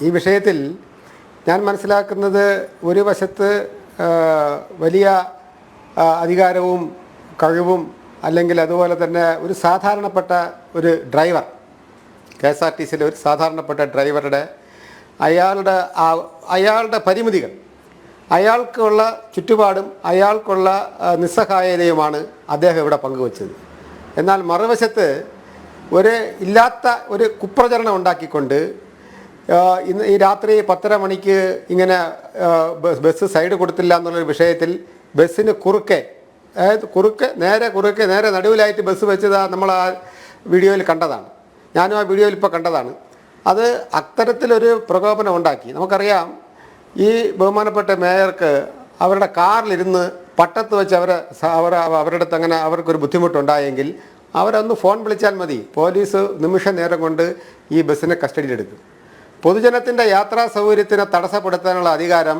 ഈ വിഷയത്തിൽ ഞാൻ മനസ്സിലാക്കുന്നത് ഒരു വശത്ത് വലിയ അധികാരവും കഴിവും അല്ലെങ്കിൽ അതുപോലെ തന്നെ ഒരു സാധാരണപ്പെട്ട ഒരു driver K S R T സിയിലെ ഒരു സാധാരണപ്പെട്ട ഡ്രൈവറുടെ അയാളുടെ അയാളുടെ പരിമിതികൾ അയാൾക്കുള്ള ചുറ്റുപാടും അയാൾക്കുള്ള നിസ്സഹായതയുമാണ് അദ്ദേഹം ഇവിടെ പങ്കുവച്ചത്. എന്നാൽ മറുവശത്ത് ഒരു ഇല്ലാത്ത ഒരു കുപ്രചരണം ഉണ്ടാക്കിക്കൊണ്ട് ഇന്ന് ഈ രാത്രി പത്തര മണിക്ക് ഇങ്ങനെ ബസ് സൈഡ് കൊടുത്തില്ല എന്നുള്ളൊരു വിഷയത്തിൽ ബസ്സിന് കുറുക്കെ അതായത് കുറുക്കെ നേരെ കുറുക്കെ നേരെ നടുവിലായിട്ട് ബസ് വെച്ചത് നമ്മൾ ആ വീഡിയോയിൽ കണ്ടതാണ്. ഞാനും ആ വീഡിയോയിൽ ഇപ്പോൾ കണ്ടതാണ്. അത് അത്തരത്തിലൊരു പ്രകോപനം ഉണ്ടാക്കി. നമുക്കറിയാം ഈ ബഹുമാനപ്പെട്ട മേയർക്ക് അവരുടെ കാറിലിരുന്ന് പട്ടത്ത് വെച്ച് അവരെ അവർ അവരുടെ അടുത്ത് അങ്ങനെ അവർക്കൊരു ബുദ്ധിമുട്ടുണ്ടായെങ്കിൽ അവരൊന്ന് ഫോൺ വിളിച്ചാൽ മതി. പോലീസ് നിമിഷ നേരം കൊണ്ട് ഈ ബസ്സിനെ കസ്റ്റഡിയിലെടുക്കും. പൊതുജനത്തിന്റെ യാത്രാ സൗകര്യത്തിനെ തടസ്സപ്പെടുത്താനുള്ള അധികാരം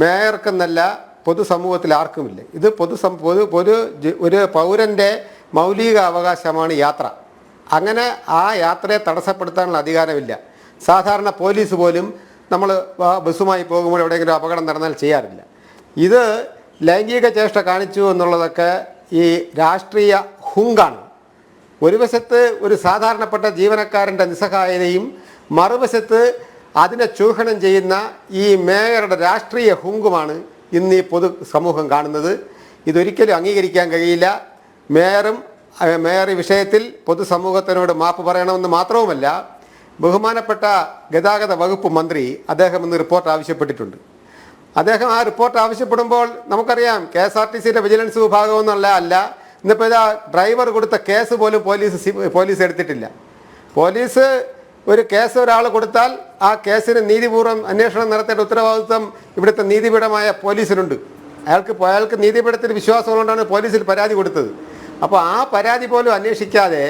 മേയർക്കെന്നല്ല പൊതുസമൂഹത്തിൽ ആർക്കുമില്ല? ഇത് പൊതു പൊതു പൊതു ഒരു പൗരന്റെ മൗലിക അവകാശമാണ് യാത്ര. അങ്ങനെ ആ യാത്രയെ തടസ്സപ്പെടുത്താനുള്ള അധികാരമില്ല. സാധാരണ പോലീസ് പോലും നമ്മൾ ബസ്സുമായി പോകുമ്പോൾ എവിടെയെങ്കിലും അപകടം നടന്നാൽ ചെയ്യാറില്ല. ഇത് ലൈംഗിക ചേഷ്ട കാണിച്ചു എന്നുള്ളതൊക്കെ ഈ രാഷ്ട്രീയ ഹുങ്കാണ്. ഒരു വശത്ത് ഒരു സാധാരണപ്പെട്ട ജീവനക്കാരന്റെ നിസ്സഹായതയും മറുവശത്ത് അതിനെ ചൂഷണം ചെയ്യുന്ന ഈ മേയറുടെ രാഷ്ട്രീയ ഹുങ്കുമാണ് ഇന്ന് ഈ പൊതു സമൂഹം കാണുന്നത്. ഇതൊരിക്കലും അംഗീകരിക്കാൻ കഴിയില്ല. മേയറും മേയർ ഈ വിഷയത്തിൽ പൊതുസമൂഹത്തിനോട് മാപ്പ് പറയണമെന്ന് മാത്രവുമല്ല ബഹുമാനപ്പെട്ട ഗതാഗത വകുപ്പ് മന്ത്രി അദ്ദേഹം ഇന്ന് റിപ്പോർട്ട് ആവശ്യപ്പെട്ടിട്ടുണ്ട്. അദ്ദേഹം ആ റിപ്പോർട്ട് ആവശ്യപ്പെടുമ്പോൾ നമുക്കറിയാം കെ എസ് ആർ ടി സിയുടെ വിജിലൻസ് വിഭാഗം എന്നുള്ള അല്ല ഇന്നിപ്പോൾ ഇതാ ഡ്രൈവർ കൊടുത്ത കേസ് പോലും പോലീസ് പോലീസ് എടുത്തിട്ടില്ല. പോലീസ് ഒരു കേസ് ഒരാൾ കൊടുത്താൽ ആ കേസിന് നീതിപൂർവം അന്വേഷണം നടത്തേണ്ട ഉത്തരവാദിത്വം ഇവിടുത്തെ നീതിപീഠമായ പോലീസിനുണ്ട്. അയാൾക്ക് അയാൾക്ക് നീതിപീഠത്തിൽ വിശ്വാസമുള്ളതുകൊണ്ടാണ് പോലീസിൽ പരാതി കൊടുത്തത്. അപ്പോൾ ആ പരാതി പോലും അന്വേഷിക്കാതെ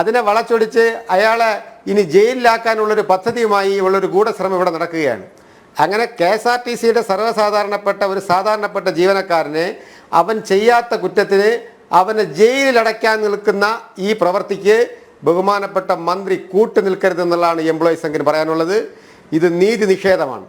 അതിനെ വളച്ചൊടിച്ച് അയാളെ ഇനി ജയിലിലാക്കാനുള്ളൊരു പദ്ധതിയുമായി ഉള്ളൊരു ഗൂഢശ്രമം ഇവിടെ നടക്കുകയാണ്. അങ്ങനെ കെ എസ് ആർ ടി സിയുടെ സർവസാധാരണപ്പെട്ട ഒരു സാധാരണപ്പെട്ട ജീവനക്കാരനെ അവൻ ചെയ്യാത്ത കുറ്റത്തിന് അവനെ ജയിലിലടയ്ക്കാൻ നിൽക്കുന്ന ഈ പ്രവൃത്തിക്ക് ബഹുമാനപ്പെട്ട മന്ത്രി കൂട്ടു നിൽക്കരുതെന്നുള്ളതാണ് എംപ്ലോയീസ് സംഘിന് പറയാനുള്ളത്. ഇത് നീതി നിഷേധമാണ്.